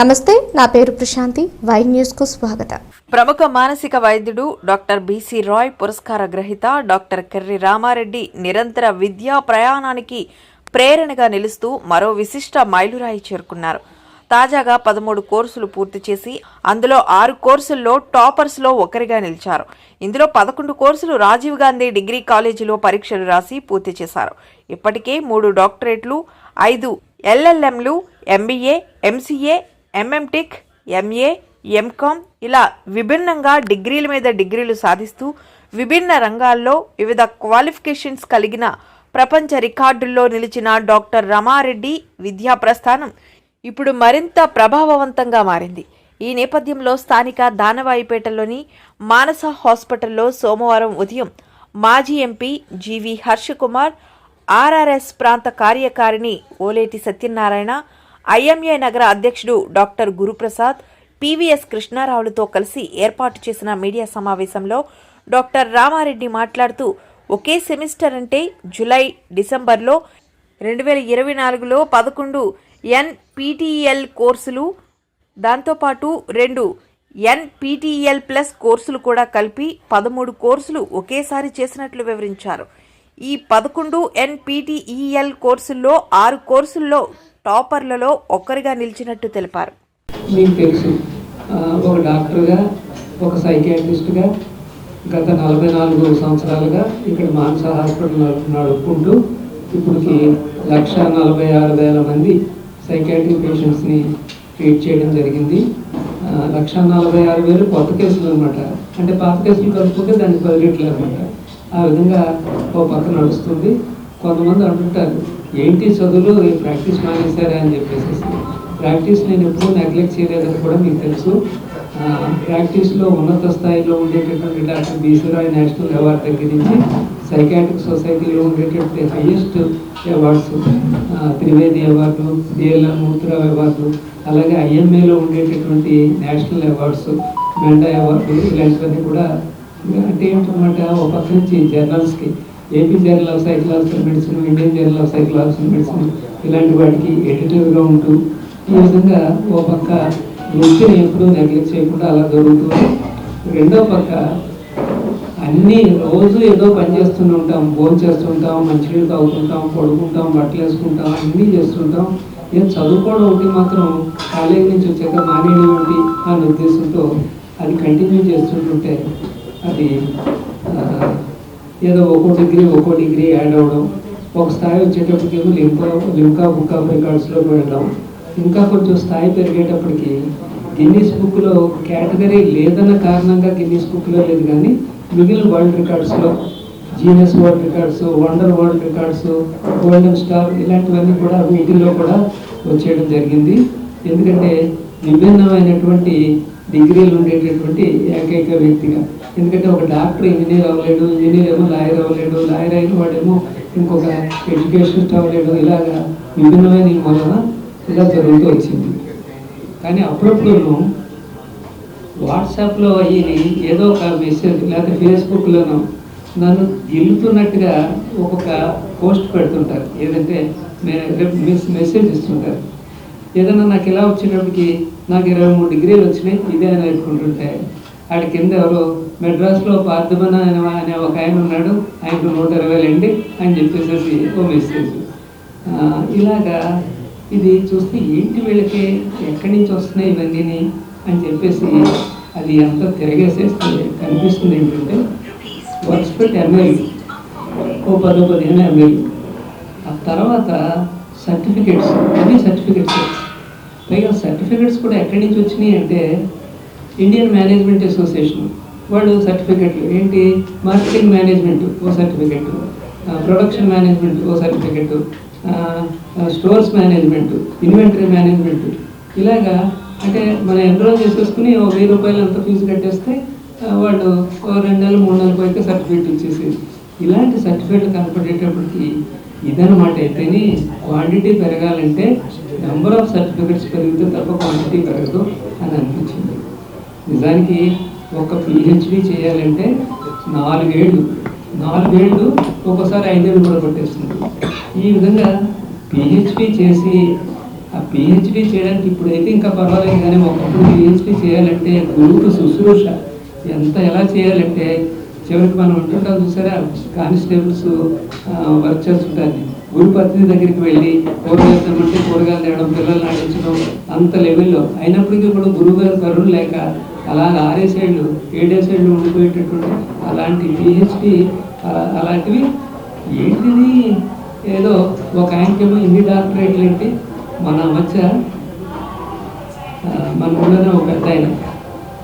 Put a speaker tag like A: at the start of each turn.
A: నమస్తే నా పేరు ప్రశాంతి. వై న్యూస్కు స్వాగతం.
B: ప్రముఖ మానసిక వైద్యుడు డాక్టర్ బీసీ రాయ్ పురస్కార గ్రహీత డాక్టర్ కెర్రి రామారెడ్డి నిరంతర విద్యా ప్రయాణానికి ప్రేరణగా నిలుస్తూ మరో విశిష్ట మైలురాయి చేరుకున్నారు. తాజాగా పదమూడు కోర్సులు పూర్తి చేసి అందులో ఆరు కోర్సుల్లో టాపర్స్లో ఒకరిగా నిలిచారు. ఇందులో పదకొండు కోర్సులు రాజీవ్ గాంధీ డిగ్రీ కాలేజీలో పరీక్షలు రాసి పూర్తి చేశారు. ఇప్పటికే మూడు డాక్టరేట్లు ఐదు ఎల్ఎల్ఎంలు MBA MCA M M Tech MA MCom ఇలా విభిన్నంగా డిగ్రీల మీద డిగ్రీలు సాధిస్తూ విభిన్న రంగాల్లో వివిధ క్వాలిఫికేషన్స్ కలిగిన ప్రపంచ రికార్డుల్లో నిలిచిన డాక్టర్ రమారెడ్డి విద్యా ప్రస్థానం ఇప్పుడు మరింత ప్రభావవంతంగా మారింది. ఈ నేపథ్యంలో స్థానిక దానవాయిపేటలోని మానస హాస్పిటల్లో సోమవారం ఉదయం మాజీ ఎంపీ జీవి హర్షకుమార్ ఆర్ఆర్ఎస్ ప్రాంత కార్యకారిణి ఓలేటి సత్యనారాయణ ఐఎంఏ నగర అధ్యక్షుడు డాక్టర్ గురుప్రసాద్ పివిఎస్ కృష్ణారావులతో కలిసి ఏర్పాటు చేసిన మీడియా సమావేశంలో డాక్టర్ రామారెడ్డి మాట్లాడుతూ ఒకే సెమిస్టర్ అంటే జులై డిసెంబర్లో రెండు వేల ఇరవై నాలుగులో పదకొండు ఎన్పిటిఎల్ కోర్సులు దాంతోపాటు రెండు ఎన్పిటిఎల్ ప్లస్ కోర్సులు కూడా కలిపి పదమూడు కోర్సులు ఒకేసారి చేసినట్లు వివరించారు. ఈ పదకొండు ఎన్పిటిఈఎల్ కోర్సుల్లో ఆరు కోర్సుల్లో టాపర్లలో ఒక్కరిగా నిలిచినట్టు తెలిపారు.
C: మీకు తెలుసు ఒక డాక్టర్గా ఒక సైకియాట్రిస్ట్గా గత నలభై నాలుగు సంవత్సరాలుగా ఇక్కడ మానస హాస్పిటల్ నడుపుకుంటూ ఇప్పటికి లక్ష నలభై ఆరు వేల మంది సైకాట్రిక్ పేషెంట్స్ని ట్రీట్ చేయడం జరిగింది. లక్ష నలభై ఆరు వేలు కొత్త కేసులు అనమాట అంటే పాత కేసులు కలుపుకుంటే దాన్ని పది రెట్లు అనమాట ఆ విధంగా ఓ పక్క నడుస్తుంది. కొంతమంది అంటుంటారు ఏంటి చదువులు? ఈ ప్రాక్టీస్ మానేశారా అని చెప్పేసి ప్రాక్టీస్ నేను ఎప్పుడూ నెగ్లెక్ట్ చేయలేదని కూడా మీకు తెలుసు. ప్రాక్టీస్లో ఉన్నత స్థాయిలో ఉండేటటువంటి డాక్టర్ బీసీరాయ్ నేషనల్ అవార్డు దగ్గర నుంచి సైకాట్రిక్ సొసైటీలో ఉండేటటువంటి highest awards Trivedi award BLM మూత్ర అవార్డు అలాగే ఐఎంఏలో ఉండేటటువంటి నేషనల్ అవార్డ్స్ మెండా అవార్డు ఇలాంటివన్నీ కూడా అంటే ఏంటన్నమాట ఒక పక్క నుంచి జర్నల్స్కి AP journal of psychological medicine Indian journal of psychological medicine ఇలాంటి వాటికి ఎడిటివ్గా ఉంటూ ఈ విధంగా ఓ పక్క వృత్తిని ఎప్పుడూ నెగ్లెక్ట్ చేయకుండా అలా జరుగుతూ రెండో పక్క అన్నీ రోజు ఏదో పని చేస్తూనే ఉంటాం భోజనం చేస్తుంటాం మంచినీళ్ళు తాగుతుంటాం పడుకుంటాం బట్టలు వేసుకుంటాం అన్నీ చేస్తుంటాం. ఏం చదువుకోవడం ఒకటి మాత్రం కాలేజీ నుంచి వచ్చాక మానేయడం ఏంటి అనే ఉద్దేశంతో అది కంటిన్యూ చేస్తుంటుంటే అది ఏదో ఒక్కో డిగ్రీ ఒక్కో డిగ్రీ యాడ్ అవ్వడం. ఒక స్థాయి వచ్చేటప్పటికేమో లింకా లింకా బుక్ ఆఫ్ రికార్డ్స్లోకి వెళ్ళడం. ఇంకా కొంచెం స్థాయి పెరిగేటప్పటికి గిన్నీస్ బుక్లో కేటగిరీ లేదన్న కారణంగా గిన్నీస్ బుక్లో లేదు కానీ మిగిలిన world రికార్డ్స్లో Guinness world records wonder world records golden star ఇలాంటివన్నీ కూడా వీటిల్లో కూడా వచ్చేయడం జరిగింది. ఎందుకంటే విభిన్నమైనటువంటి డిగ్రీలు ఉండేటటువంటి ఏకైక వ్యక్తిగా. ఎందుకంటే ఒక డాక్టర్ ఇంజనీర్ అవ్వలేడు ఇంజనీర్ ఏమో లాయర్ అవ్వలేడు లాయర్ అయిన వాడేమో ఇంకొక ఎడ్యుకేషనిస్ట్ అవ్వలేడు ఇలాగా విభిన్నమైన వలన ఇలా జరుగుతూ వచ్చింది. కానీ అప్పుడప్పుడు వాట్సాప్లో అయ్యి ఏదో ఒక మెసేజ్ లేకపోతే ఫేస్బుక్లోనో నన్ను గెలుతున్నట్టుగా ఒక్కొక్క పోస్ట్ పెడుతుంటారు. ఏదంటే మెసేజ్ ఇస్తుంటారు. ఏదైనా నాకు ఇలా వచ్చేటప్పటికి నాకు ఇరవై మూడు డిగ్రీలు వచ్చినాయి ఇదే అని అనుకుంటుంటే వాడి కింద ఎవరో మెడ్రాస్లో పార్థమన అనే ఒక ఆయన ఉన్నాడు. ఆయనకు నూట ఇరవై అండి అని చెప్పేసి ఓ మెసేజ్. ఇలాగా ఇది చూస్తే ఏంటి వీళ్ళకి? ఎక్కడి నుంచి వస్తున్నాయి ఇవన్నీ అని చెప్పేసి అది ఎంత తిరగేసేస్తే కనిపిస్తుంది ఏంటంటే వర్క్స్పెట్ ఎంఎల్ ఓ పదో పదిహేను ఎంఎల్ ఆ తర్వాత సర్టిఫికేట్స్ అన్ని సర్టిఫికేట్స్. పైగా సర్టిఫికేట్స్ కూడా ఎక్కడి నుంచి వచ్చినాయి అంటే ఇండియన్ మేనేజ్మెంట్ అసోసియేషన్. వాళ్ళు సర్టిఫికెట్లు ఏంటి? మార్కెటింగ్ మేనేజ్మెంట్ ఓ సర్టిఫికెట్ ప్రొడక్షన్ మేనేజ్మెంట్ ఓ certificate stores management inventory management ఇలాగా అంటే మనం ఎన్రోల్ చేసేసుకుని ఓ వెయ్యి రూపాయలు అంత ఫీజు కట్టేస్తే వాళ్ళు ఓ రెండు నెలలు మూడు నెలలకు అయితే సర్టిఫికేట్ ఇచ్చేసేది. ఇలాంటి సర్టిఫికేట్లు కనపడేటప్పటికి ఇదనమాట అయితేనే క్వాంటిటీ పెరగాలంటే నెంబర్ ఆఫ్ సర్టిఫికెట్స్ పెరిగితే తప్ప క్వాంటిటీ పెరగదు అని అనిపించింది. నిజానికి ఒక పిహెచ్డి చేయాలంటే నాలుగేళ్ళు. నాలుగేళ్ళు ఒక్కోసారి ఐదేళ్ళు కూడా పట్టేస్తుంది ఈ విధంగా పిహెచ్డి చేసి ఆ పిహెచ్డి చేయడానికి ఇప్పుడైతే ఇంకా పర్వాలేదు కానీ ఒకప్పుడు పిహెచ్డి చేయాలంటే గురువుకు శుశ్రూష. ఎంత ఎలా చేయాలంటే చివరికి మనం ఉంటుంటాం చూసారా కానిస్టేబుల్స్ వర్క్ చేస్తుంటారు గురు పత్ని దగ్గరికి వెళ్ళి కూరగాయలు తెమ్మంటే కూరగాయలు తేవడం పిల్లల్ని ఆడించడం అంత లెవెల్లో. అయినప్పటికీ కూడా గురువు గారు కరుణ లేక అలా ఆరేసేళ్ళు ఏడేసేళ్ళు ఉండిపోయేటటువంటి అలాంటి పిహెచ్డి అలాంటివి ఏంటిది? ఏదో ఒక ఆయనకేమో ఇన్ని డాక్టరేట్లు ఏంటి మన మధ్య మన ఊళ్ళోనే ఒక పెద్ద ఆయన.